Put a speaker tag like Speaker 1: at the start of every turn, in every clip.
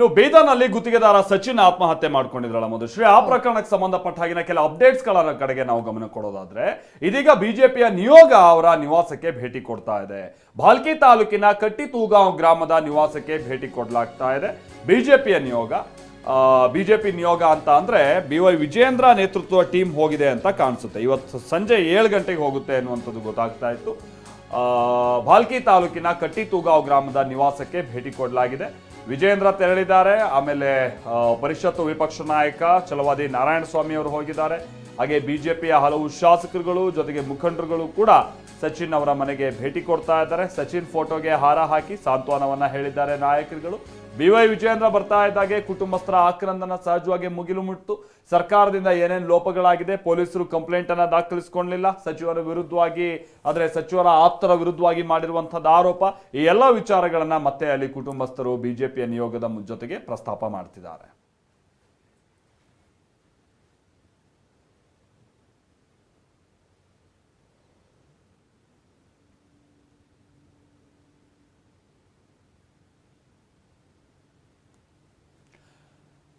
Speaker 1: ಇನ್ನು ಬೀದರ್ನಲ್ಲಿ ಗುತ್ತಿಗೆದಾರ ಸಚಿನ್ ಆತ್ಮಹತ್ಯೆ ಮಾಡ್ಕೊಂಡಿದ್ರಲ್ಲ ಮಧುಶ್ರೀ. ಆ ಪ್ರಕರಣಕ್ಕೆ ಸಂಬಂಧಪಟ್ಟ ಹಾಗಿನ ಕೆಲ ಅಪ್ಡೇಟ್ಸ್ಗಳ ಕಡೆಗೆ ನಾವು ಗಮನ ಕೊಡೋದಾದ್ರೆ, ಇದೀಗ ಬಿಜೆಪಿಯ ನಿಯೋಗ ಅವರ ನಿವಾಸಕ್ಕೆ ಭೇಟಿ ಕೊಡ್ತಾ ಇದೆ. ಭಾಲ್ಕಿ ತಾಲೂಕಿನ ಕಟ್ಟಿತೂಗಾಂವ್ ಗ್ರಾಮದ ನಿವಾಸಕ್ಕೆ ಭೇಟಿ ಕೊಡಲಾಗ್ತಾ ಇದೆ. ಬಿಜೆಪಿಯ ನಿಯೋಗ ಬಿಜೆಪಿ ನಿಯೋಗ ಅಂತ ಅಂದ್ರೆ ಬಿ ವೈ ವಿಜೇಂದ್ರ ನೇತೃತ್ವ ಟೀಮ್ ಹೋಗಿದೆ ಅಂತ ಕಾಣಿಸುತ್ತೆ. ಇವತ್ತು ಸಂಜೆ ಏಳು ಗಂಟೆಗೆ ಹೋಗುತ್ತೆ ಅನ್ನುವಂಥದ್ದು ಗೊತ್ತಾಗ್ತಾ ಇತ್ತು. ಭಾಲ್ಕಿ ತಾಲೂಕಿನ ಕಟ್ಟಿತೂಗಾವ್ ಗ್ರಾಮದ ನಿವಾಸಕ್ಕೆ ಭೇಟಿ ಕೊಡಲಾಗಿದೆ. ವಿಜೇಂದ್ರ ತೆರಳಿದ್ದಾರೆ. ಆಮೇಲೆ ಪರಿಷತ್ತು ವಿಪಕ್ಷ ನಾಯಕ ಚಲವಾದಿ ನಾರಾಯಣ ಸ್ವಾಮಿ ಅವರು ಹೋಗಿದ್ದಾರೆ. ಹಾಗೆ ಬಿಜೆಪಿಯ ಹಲವು ಶಾಸಕರುಗಳು ಜೊತೆಗೆ ಮುಖಂಡರುಗಳು ಕೂಡ ಸಚಿನ್ ಅವರ ಮನೆಗೆ ಭೇಟಿ ಕೊಡ್ತಾ ಇದ್ದಾರೆ. ಸಚಿನ್ ಫೋಟೋಗೆ ಹಾರ ಹಾಕಿ ಸಾಂತ್ವನವನ್ನ ಹೇಳಿದ್ದಾರೆ ನಾಯಕರುಗಳು. ಬಿ ವೈ ವಿಜಯೇಂದ್ರ ಬರ್ತಾ ಇದ್ದಾಗೆ ಕುಟುಂಬಸ್ಥರ ಆಕ್ರಂದನ ಸಹಜವಾಗಿ ಮುಗಿಲು ಮುಟ್ಟು ಸರ್ಕಾರದಿಂದ ಏನೇನು ಲೋಪಗಳಾಗಿದೆ ಪೊಲೀಸರು ಕಂಪ್ಲೇಂಟ್ ಅನ್ನ ದಾಖಲಿಸಿಕೊಳ್ಳಲಿಲ್ಲ ಸಚಿವರ ವಿರುದ್ಧವಾಗಿ ಆದರೆ ಸಚಿವರ ಆಪ್ತರ ವಿರುದ್ಧವಾಗಿ ಮಾಡಿರುವಂತಹದ್ದು ಆರೋಪ. ಈ ಎಲ್ಲ ವಿಚಾರಗಳನ್ನ ಮತ್ತೆ ಅಲ್ಲಿ ಕುಟುಂಬಸ್ಥರು ಬಿಜೆಪಿಯ ನಿಯೋಗದ ಜೊತೆಗೆ ಪ್ರಸ್ತಾಪ ಮಾಡ್ತಿದ್ದಾರೆ.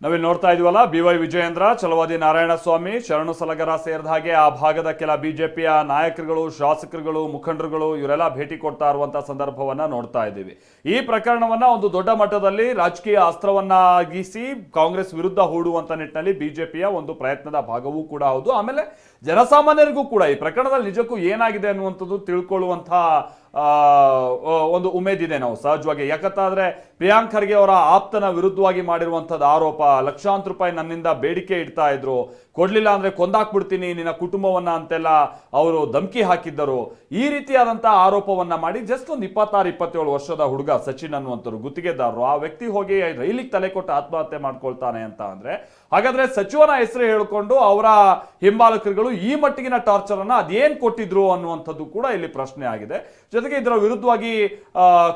Speaker 1: ನಾವಿಲ್ಲಿ ನೋಡ್ತಾ ಇದೀವಲ್ಲ, ಬಿ ವೈ ವಿಜಯೇಂದ್ರ ಚಲವಾದಿ ನಾರಾಯಣ ಸ್ವಾಮಿ ಶರಣು ಸಲಗರ ಸೇರಿದ ಹಾಗೆ ಆ ಭಾಗದ ಕೆಲ ಬಿಜೆಪಿಯ ನಾಯಕರುಗಳು, ಶಾಸಕರುಗಳು, ಮುಖಂಡರುಗಳು ಇವರೆಲ್ಲ ಭೇಟಿ ಕೊಡ್ತಾ ಇರುವಂತಹ ಸಂದರ್ಭವನ್ನ ನೋಡ್ತಾ ಇದ್ದೀವಿ. ಈ ಪ್ರಕರಣವನ್ನ ಒಂದು ದೊಡ್ಡ ಮಟ್ಟದಲ್ಲಿ ರಾಜಕೀಯ ಅಸ್ತ್ರವನ್ನಾಗಿಸಿ ಕಾಂಗ್ರೆಸ್ ವಿರುದ್ಧ ಹೂಡುವಂತ ನಿಟ್ಟಿನಲ್ಲಿ ಬಿಜೆಪಿಯ ಒಂದು ಪ್ರಯತ್ನದ ಭಾಗವೂ ಕೂಡ ಹೌದು. ಆಮೇಲೆ ಜನಸಾಮಾನ್ಯರಿಗೂ ಕೂಡ ಈ ಪ್ರಕರಣದಲ್ಲಿ ನಿಜಕ್ಕೂ ಏನಾಗಿದೆ ಅನ್ನುವಂಥದ್ದು ತಿಳ್ಕೊಳ್ಳುವಂತಹ ಒಂದು ಉಮೇದಿದೆ ನಾವು ಸಹಜವಾಗಿ. ಯಾಕತ್ತಾದ್ರೆ ಪ್ರಿಯಾಂಕ್ ಖರ್ಗೆ ಅವರ ಆಪ್ತನ ವಿರುದ್ಧವಾಗಿ ಮಾಡಿರುವಂಥದ್ದು ಆರೋಪ, ಲಕ್ಷಾಂತರ ರೂಪಾಯಿ ನನ್ನಿಂದ ಬೇಡಿಕೆ ಇಡ್ತಾ ಇದ್ರು. ಕೊಡ್ಲಿಲ್ಲ ಅಂದ್ರೆ ಕೊಂದಾಕ್ಬಿಡ್ತೀನಿ, ನಿನ್ನ ಕುಟುಂಬವನ್ನ ಅಂತೆಲ್ಲ ಅವರು ಧಮಕಿ ಹಾಕಿದ್ದರು. ಈ ರೀತಿಯಾದಂತಹ ಆರೋಪವನ್ನ ಮಾಡಿ ಜಸ್ಟ್ ಒಂದು ಇಪ್ಪತ್ತಾರು, ಇಪ್ಪತ್ತೇಳು ವರ್ಷದ ಹುಡುಗ ಸಚಿನ್ ಅನ್ನುವಂಥವ್ರು ಗುತ್ತಿಗೆದಾರರು, ಆ ವ್ಯಕ್ತಿ ಹೋಗಿ ರೈಲಿಗೆ ತಲೆ ಕೊಟ್ಟು ಆತ್ಮಹತ್ಯೆ ಮಾಡ್ಕೊಳ್ತಾನೆ ಅಂತ ಅಂದ್ರೆ. ಹಾಗಾದ್ರೆ ಸಚಿವನ ಹೆಸರು ಹೇಳಿಕೊಂಡು ಅವರ ಹಿಂಬಾಲಕರುಗಳು ಈ ಮಟ್ಟಿಗಿನ ಟಾರ್ಚರ್ ಅನ್ನ ಅದೇನ್ ಕೊಟ್ಟಿದ್ರು ಅನ್ನುವಂಥದ್ದು ಕೂಡ ಇಲ್ಲಿ ಪ್ರಶ್ನೆ ಆಗಿದೆ. ಜೊತೆಗೆ ಇದರ ವಿರುದ್ಧವಾಗಿ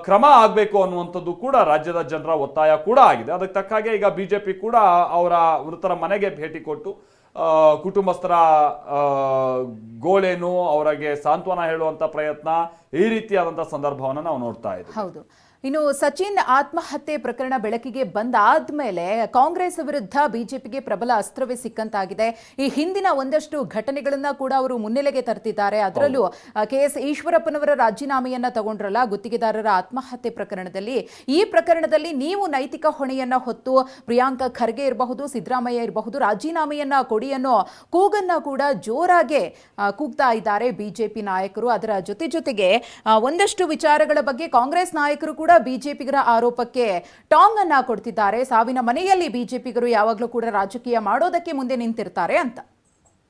Speaker 1: ಕ್ರಮ ಆಗಬೇಕು ಅನ್ನುವಂಥದ್ದು ಕೂಡ ರಾಜ್ಯದ ಜನರ ಒತ್ತಾಯ ಕೂಡ ಆಗಿದೆ. ಅದಕ್ಕೆ ತಕ್ಕ ಹಾಗೆ ಈಗ ಬಿಜೆಪಿ ಕೂಡ ಅವರ ಮೃತರ ಮನೆಗೆ ಭೇಟಿ ಕೊಟ್ಟು ಕುಟುಂಬಸ್ಥರ ಗೋಳೇನು ಅವರಿಗೆ ಸಾಂತ್ವನ ಹೇಳುವಂತ ಪ್ರಯತ್ನ ಈ ರೀತಿಯಾದಂಥ ಸಂದರ್ಭವನ್ನು ನಾವು ನೋಡ್ತಾ ಇದ್ದೀವಿ.
Speaker 2: ಹೌದು. ಇನ್ನು ಸಚಿನ್ ಆತ್ಮಹತ್ಯೆ ಪ್ರಕರಣ ಬೆಳಕಿಗೆ ಬಂದಾದ್ಮೇಲೆ ಕಾಂಗ್ರೆಸ್ ವಿರುದ್ಧ ಬಿಜೆಪಿಗೆ ಪ್ರಬಲ ಅಸ್ತ್ರವೇ ಸಿಕ್ಕಂತಾಗಿದೆ. ಈ ಹಿಂದಿನ ಒಂದಷ್ಟು ಘಟನೆಗಳನ್ನ ಕೂಡ ಅವರು ಮುನ್ನೆಲೆಗೆ ತರ್ತಿದ್ದಾರೆ. ಅದರಲ್ಲೂ ಕೆ ಎಸ್ ಈಶ್ವರಪ್ಪನವರ ರಾಜೀನಾಮೆಯನ್ನ ತಗೊಂಡ್ರಲ್ಲ, ಗುತ್ತಿಗೆದಾರರ ಆತ್ಮಹತ್ಯೆ ಪ್ರಕರಣದಲ್ಲಿ. ಈ ಪ್ರಕರಣದಲ್ಲಿ ನೀವು ನೈತಿಕ ಹೊಣೆಯನ್ನ ಹೊತ್ತು, ಪ್ರಿಯಾಂಕ ಖರ್ಗೆ ಇರಬಹುದು, ಸಿದ್ದರಾಮಯ್ಯ ಇರಬಹುದು, ರಾಜೀನಾಮೆಯನ್ನ ಕೊಡಿ ಅನ್ನೋ ಕೂಗನ್ನ ಕೂಡ ಜೋರಾಗೆ ಕೂಗ್ತಾ ಇದ್ದಾರೆ ಬಿಜೆಪಿ ನಾಯಕರು. ಅದರ ಜೊತೆ ಜೊತೆಗೆ ಒಂದಷ್ಟು ವಿಚಾರಗಳ ಬಗ್ಗೆ ಕಾಂಗ್ರೆಸ್ ನಾಯಕರು ಕೂಡ ಬಿಜೆಪಿಗರ ಆರೋಪಕ್ಕೆ ಟಾಂಗ್ ಅನ್ನ ಕೊಡ್ತಿದ್ದಾರೆ. ಸಾವಿನ ಮನೆಯಲ್ಲಿ ಬಿಜೆಪಿಗರು ಯಾವಾಗಲೂ ಕೂಡ ರಾಜಕೀಯ ಮಾಡೋದಕ್ಕೆ ಮುಂದೆ ನಿಂತಿರ್ತಾರೆ ಅಂತ.